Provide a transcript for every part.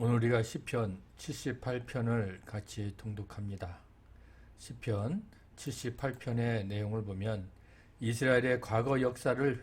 오늘 우리가 시편 78편을 같이 통독합니다. 시편 78편의 내용을 보면 이스라엘의 과거 역사를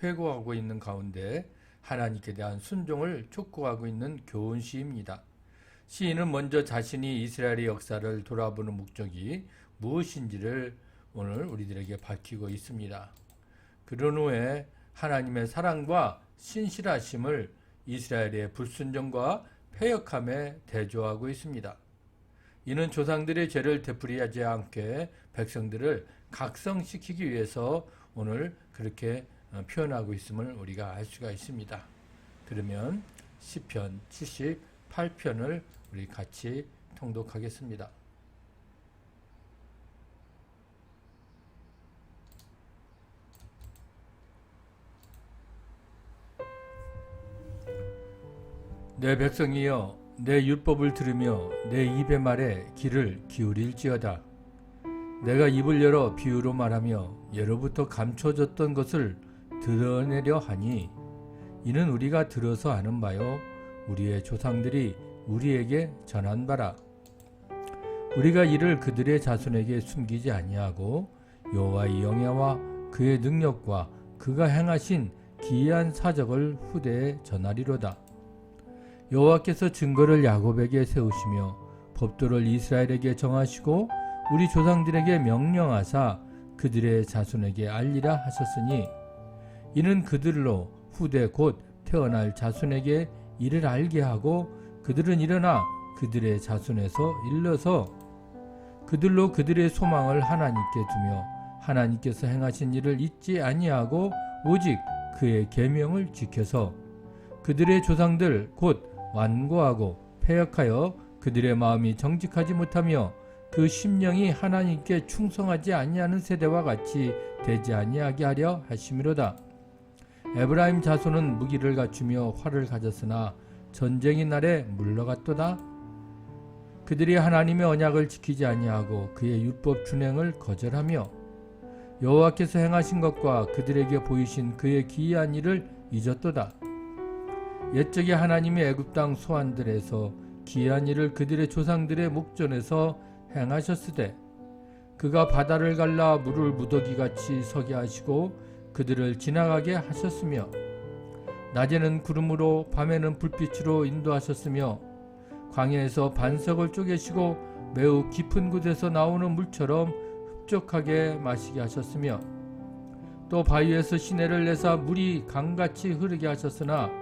회고하고 있는 가운데 하나님께 대한 순종을 촉구하고 있는 교훈 시입니다. 시인은 먼저 자신이 이스라엘의 역사를 돌아보는 목적이 무엇인지를 오늘 우리들에게 밝히고 있습니다. 그런 후에 하나님의 사랑과 신실하심을 이스라엘의 불순종과 폐역함에 대조하고 있습니다. 이는 조상들의 죄를 되풀이하지 않게 백성들을 각성시키기 위해서 오늘 그렇게 어, 표현하고 있음을 우리가 알 수가 있습니다. 그러면 시편 78편을 우리 같이 통독하겠습니다. 내 백성이여 내 율법을 들으며 내 입의 말에 귀를 기울일지어다. 내가 입을 열어 비유로 말하며 예로부터 감춰졌던 것을 드러내려 하니 이는 우리가 들어서 아는 바요 우리의 조상들이 우리에게 전한 바라. 우리가 이를 그들의 자손에게 숨기지 아니하고 여호와의 영예와 그의 능력과 그가 행하신 기이한 사적을 후대에 전하리로다. 여호와께서 증거를 야곱에게 세우시며 법도를 이스라엘에게 정하시고 우리 조상들에게 명령하사 그들의 자손에게 알리라 하셨으니 이는 그들로 후대 곧 태어날 자손에게 이를 알게 하고 그들은 일어나 그들의 자손에서 일러서 그들로 그들의 소망을 하나님께 두며 하나님께서 행하신 일을 잊지 아니하고 오직 그의 계명을 지켜서 그들의 조상들 곧 완고하고 폐역하여 그들의 마음이 정직하지 못하며 그 심령이 하나님께 충성하지 아니하는 세대와 같이 되지 아니하게 하려 하심이로다. 에브라임 자손은 무기를 갖추며 활을 가졌으나 전쟁의 날에 물러갔도다. 그들이 하나님의 언약을 지키지 아니하고 그의 율법 준행을 거절하며 여호와께서 행하신 것과 그들에게 보이신 그의 기이한 일을 잊었도다. 옛적에 하나님이 애굽 땅 소환들에서 기이한 일을 그들의 조상들의 목전에서 행하셨으되 그가 바다를 갈라 물을 무더기 같이 서게 하시고 그들을 지나가게 하셨으며 낮에는 구름으로 밤에는 불빛으로 인도하셨으며 광야에서 반석을 쪼개시고 매우 깊은 곳에서 나오는 물처럼 흡족하게 마시게 하셨으며 또 바위에서 시내를 내사 물이 강같이 흐르게 하셨으나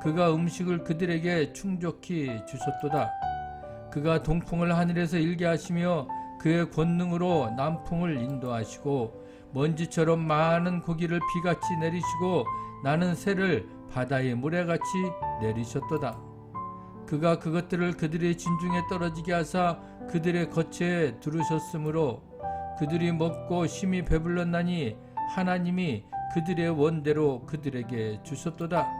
그가 음식을 그들에게 충족히 주셨도다. 그가 동풍을 하늘에서 일게 하시며 그의 권능으로 남풍을 인도하시고 먼지처럼 많은 고기를 비같이 내리시고 나는 새를 바다의 모래같이 내리셨도다. 그가 그것들을 그들의 진중에 떨어지게 하사 그들의 거처에 두르셨으므로 그들이 먹고 심히 배불렀나니 하나님이 그들의 원대로 그들에게 주셨도다.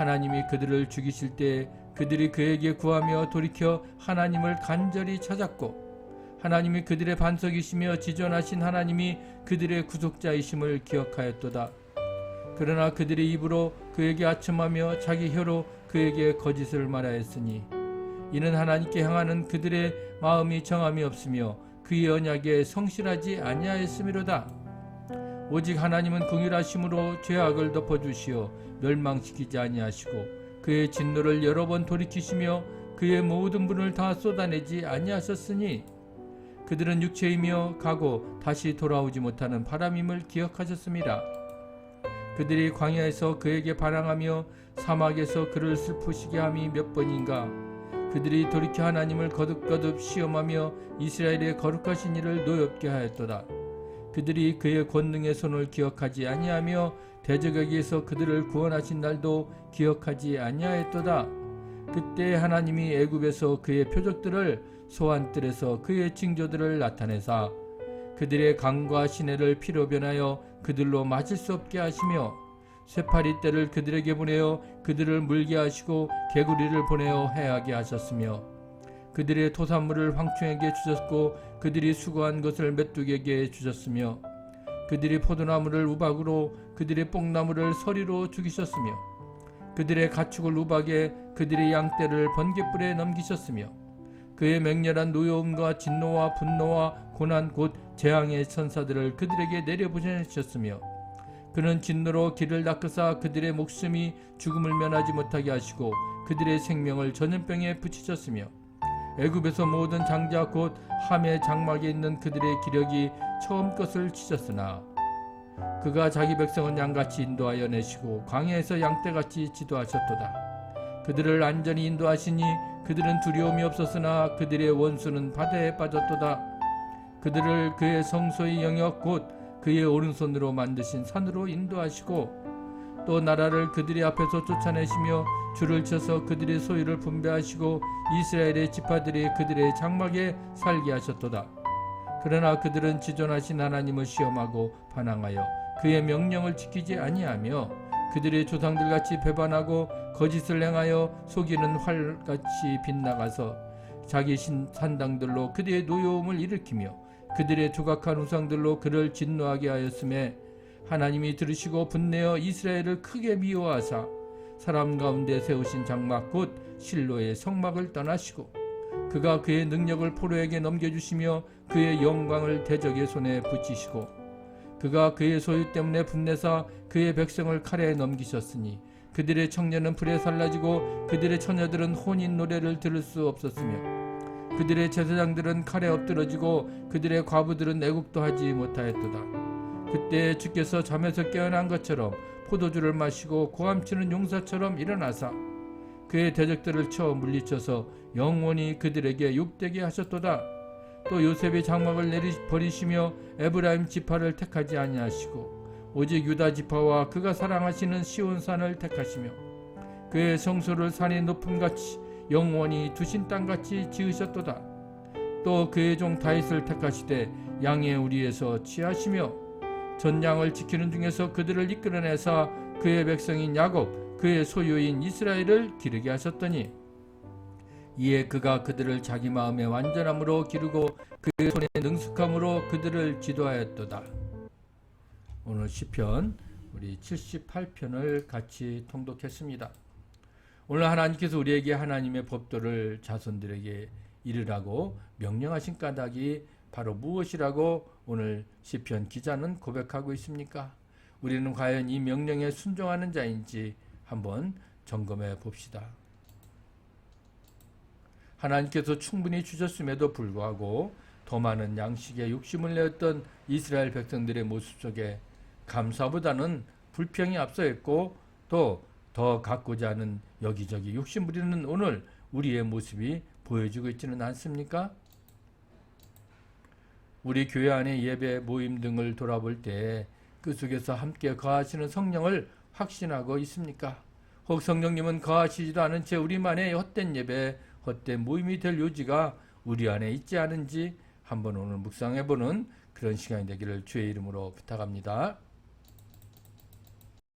하나님이 그들을 죽이실 때 그들이 그에게 구하며 돌이켜 하나님을 간절히 찾았고 하나님이 그들의 반석이시며 지존하신 하나님이 그들의 구속자이심을 기억하였도다. 그러나 그들의 입으로 그에게 아첨하며 자기 혀로 그에게 거짓을 말하였으니 이는 하나님께 향하는 그들의 마음이 정함이 없으며 그의 언약에 성실하지 아니하였음이로다. 오직 하나님은 궁일하심으로 죄악을 덮어주시어 멸망시키지 아니하시고 그의 진노를 여러 번 돌이키시며 그의 모든 분을 다 쏟아내지 아니하셨으니 그들은 육체이며 가고 다시 돌아오지 못하는 바람임을 기억하셨습니다. 그들이 광야에서 그에게 반항하며 사막에서 그를 슬프시게 함이 몇 번인가 그들이 돌이켜 하나님을 거듭거듭 시험하며 이스라엘의 거룩하신 이를 노엽게 하였도다. 그들이 그의 권능의 손을 기억하지 아니하며 대적에게서 그들을 구원하신 날도 기억하지 아니하였도다. 그때 하나님이 애굽에서 그의 표적들을 소환뜰에서 그의 징조들을 나타내사 그들의 강과 시내를 피로 변하여 그들로 맞을 수 없게 하시며 쇠파리 떼를 그들에게 보내어 그들을 물게 하시고 개구리를 보내어 해하게 하셨으며 그들의 토산물을 황충에게 주셨고 그들이 수고한 것을 메뚜기에게 주셨으며 그들이 포도나무를 우박으로 그들의 뽕나무를 서리로 죽이셨으며 그들의 가축을 우박에 그들의 양떼를 번개불에 넘기셨으며 그의 맹렬한 노여움과 진노와 분노와 고난 곧 재앙의 천사들을 그들에게 내려보내셨으며 그는 진노로 길을 닦으사 그들의 목숨이 죽음을 면하지 못하게 하시고 그들의 생명을 전염병에 붙이셨으며 애굽에서 모든 장자 곧 함의 장막에 있는 그들의 기력이 처음 것을 치셨으나 그가 자기 백성은 양같이 인도하여 내시고 광야에서 양떼같이 지도하셨도다. 그들을 안전히 인도하시니 그들은 두려움이 없었으나 그들의 원수는 바다에 빠졌도다. 그들을 그의 성소의 영역 곧 그의 오른손으로 만드신 산으로 인도하시고 또 나라를 그들의 앞에서 쫓아내시며 줄을 쳐서 그들의 소유를 분배하시고 이스라엘의 지파들이 그들의 장막에 살게 하셨도다. 그러나 그들은 지존하신 하나님을 시험하고 반항하여 그의 명령을 지키지 아니하며 그들의 조상들 같이 배반하고 거짓을 행하여 속이는 활같이 빗나가서 자기 신 산당들로 그들의 노여움을 일으키며 그들의 조각한 우상들로 그를 진노하게 하였음에 하나님이 들으시고 분내어 이스라엘을 크게 미워하사 사람 가운데 세우신 장막 곧 실로의 성막을 떠나시고 그가 그의 능력을 포로에게 넘겨주시며 그의 영광을 대적의 손에 붙이시고 그가 그의 소유 때문에 분내사 그의 백성을 칼에 넘기셨으니 그들의 청년은 불에 살라지고 그들의 처녀들은 혼인 노래를 들을 수 없었으며 그들의 제사장들은 칼에 엎드러지고 그들의 과부들은 애국도 하지 못하였도다. 그때 주께서 잠에서 깨어난 것처럼 포도주를 마시고 고함치는 용사처럼 일어나사 그의 대적들을 쳐 물리쳐서 영원히 그들에게 욕되게 하셨도다. 또 요셉의 장막을 내리 버리시며 에브라임 지파를 택하지 아니하시고 오직 유다 지파와 그가 사랑하시는 시온 산을 택하시며 그의 성소를 산의 높음 같이 영원히 두신 땅 같이 지으셨도다. 또 그의 종 다윗을 택하시되 양의 우리에서 취하시며 전장을 지키는 중에서 그들을 이끌어내사 그의 백성인 야곱 그의 소유인 이스라엘을 기르게 하셨더니 이에 그가 그들을 자기 마음의 완전함으로 기르고 그의 손의 능숙함으로 그들을 지도하였도다. 오늘 시편 우리 78편을 같이 통독했습니다. 오늘 하나님께서 우리에게 하나님의 법도를 자손들에게 이르라고 명령하신 까닭이 바로 무엇이라고 오늘 시편 기자는 고백하고 있습니까? 우리는 과연 이 명령에 순종하는 자인지 한번 점검해 봅시다. 하나님께서 충분히 주셨음에도 불구하고 더 많은 양식에 욕심을 내었던 이스라엘 백성들의 모습 속에 감사보다는 불평이 앞서 있고 또 더 갖고자 하는 여기저기 욕심 부리는 오늘 우리의 모습이 보여지고 있지는 않습니까? 우리 교회 안의 예배 모임 등을 돌아볼 때 그 속에서 함께 거하시는 성령을 확신하고 있습니까? 혹 성령님은 거하시지도 않은 채 우리만의 헛된 예배, 헛된 모임이 될 요지가 우리 안에 있지 않은지 한번 오늘 묵상해보는 그런 시간이 되기를 주의 이름으로 부탁합니다.